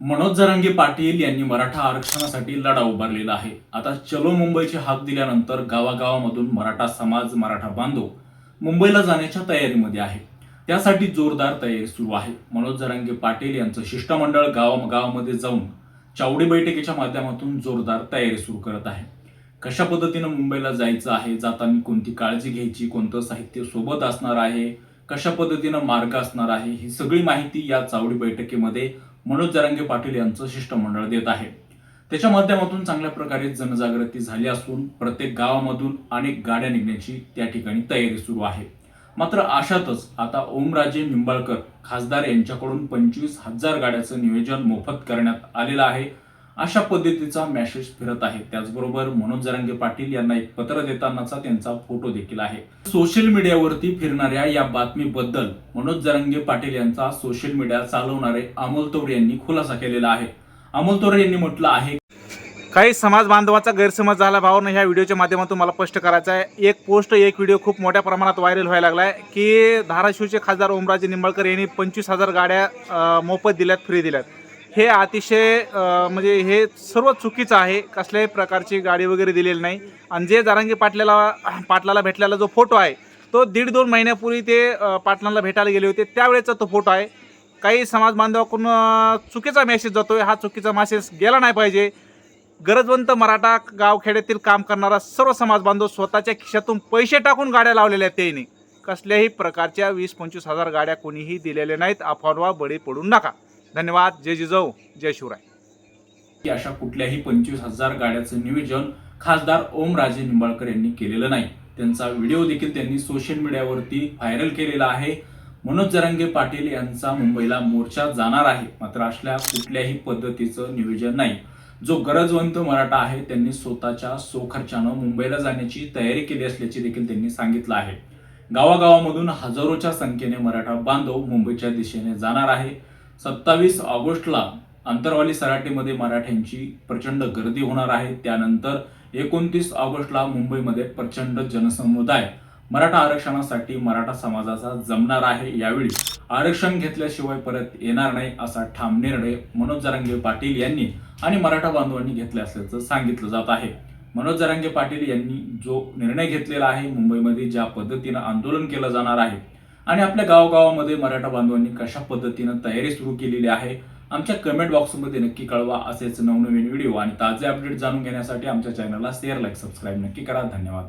मनोज जरांगे पाटील यांनी मराठा आरक्षणासाठी लढा उभारलेला आहे. आता चलो मुंबईची हाक दिल्यानंतर गावागावामधून मराठा समाज मराठा बांधव मुंबईला जाण्याच्या तयारीमध्ये आहे. त्यासाठी जोरदार तयारी सुरू आहे. मनोज जरांगे पाटील यांचं शिष्टमंडळ गावागावामध्ये जाऊन चावडी बैठकीच्या माध्यमातून जोरदार तयारी सुरू करत आहे. कशा पद्धतीनं मुंबईला जायचं आहे जाताना कोणती काळजी घ्यायची कोणतं साहित्य सोबत असणार आहे कशा पद्धतीनं मार्ग असणार आहे ही सगळी माहिती या चावडी बैठकीमध्ये मनोज जरांगे पाटील यांचं शिष्टमंडळ देत आहे. त्याच्या माध्यमातून चांगल्या प्रकारे जनजागृती झाली असून प्रत्येक गावामधून अनेक गाड्या निघण्याची त्या ठिकाणी तयारी सुरू आहे. मात्र अशातच आता ओमराजे निंबाळकर खासदार यांच्याकडून पंचवीस हजार गाड्याचं नियोजन मोफत करण्यात आलेलं आहे. अशा पद्धतीचा मेसेज फिरत आहे. त्याचबरोबर मनोज जरांगे पाटील यांना एक पत्र देतानाचा त्यांचा फोटो देखील आहे. सोशल मीडियावरती फिरणाऱ्या या बातमीबद्दल मनोज जरांगे पाटील यांचा सोशल मीडिया चालवणारे अमोल तौर यांनी खुलासा केलेला आहे. अमोल तौर यांनी म्हटलं आहे काही समाज बांधवाचा गैरसमज झाला भावना ह्या व्हिडिओच्या माध्यमातून मला स्पष्ट करायचं आहे. एक पोस्ट एक व्हिडिओ खूप मोठ्या प्रमाणात व्हायरल व्हायला लागला आहे की धाराशिवचे खासदार ओमराजे निंबाळकर यांनी पंचवीस हजार गाड्या मोफत दिल्यात फ्री दिल्यात. हे अतिशय म्हणजे हे सर्व चुकीचं आहे. कसल्याही प्रकारची गाडी वगैरे दिलेली नाही. आणि जे जारांगी पाटल्याला पाटलाला भेटलेला जो फोटो आहे तो दीड दोन महिन्यापूर्वी ते पाटलांना भेटायला गेले होते. त्यावेळेचा तो फोटो आहे. काही समाज बांधवाकडून चुकीचा मेसेज जातो आहे हा चुकीचा मेसेज गेला नाही पाहिजे. गरजवंत मराठा गावखेड्यातील काम करणारा सर्व समाज बांधव स्वतःच्या खिशातून पैसे टाकून गाड्या लावलेल्या आहेत त्यांनी. कसल्याही प्रकारच्या वीस पंचवीस हजार गाड्या कोणीही दिलेल्या नाहीत. अफवा बळी पडून नका. धन्यवाद. जय जिजाऊ. जय शिवराय. अशा कुठल्याही पंचवीस हजार गाड्याचं नियोजन खासदार ओमराजे निंबाळकर यांनी केलेलं नाही. त्यांचा व्हिडिओ देखील त्यांनी सोशल मीडियावरती व्हायरल केलेला आहे. मनोज जरांगे पाटील यांचा मुंबईला मोर्चा जाणार आहे. मात्र असल्या कुठल्याही पद्धतीचं नियोजन नाही. जो गरजवंत मराठा आहे त्यांनी स्वतःच्या सोखर्चानं मुंबईला जाण्याची तयारी केली असल्याचे देखील त्यांनी सांगितलं आहे. गावागावामधून हजारोच्या संख्येने मराठा बांधव मुंबईच्या दिशेने जाणार आहे. सत्तावीस ऑगस्टला अंतरवाली सराटीमध्ये मराठ्यांची प्रचंड गर्दी होणार आहे. त्यानंतर एकोणतीस ऑगस्टला मुंबईमध्ये प्रचंड जनसमुदाय मराठा आरक्षणासाठी मराठा समाजाचा जमणार आहे. यावेळी आरक्षण घेतल्याशिवाय परत येणार नाही असा ठाम निर्णय मनोज जरांगे पाटील यांनी आणि मराठा बांधवांनी घेतला असल्याचं सांगितलं जात आहे. मनोज जरांगे पाटील यांनी जो निर्णय घेतलेला आहे मुंबईमध्ये ज्या पद्धतीनं आंदोलन केलं जाणार आहे आणि आपल्या गावगावामध्ये मराठा बांधवांनी कशा पद्धतीनं तयारी सुरू केलेली आहे आमच्या कमेंट बॉक्समध्ये नक्की कळवा असेच नवनवीन व्हिडिओ आणि ताजे अपडेट जाणून घेण्यासाठी आमच्या चॅनलला शेअर लाईक सबस्क्राईब नक्की करा. धन्यवाद.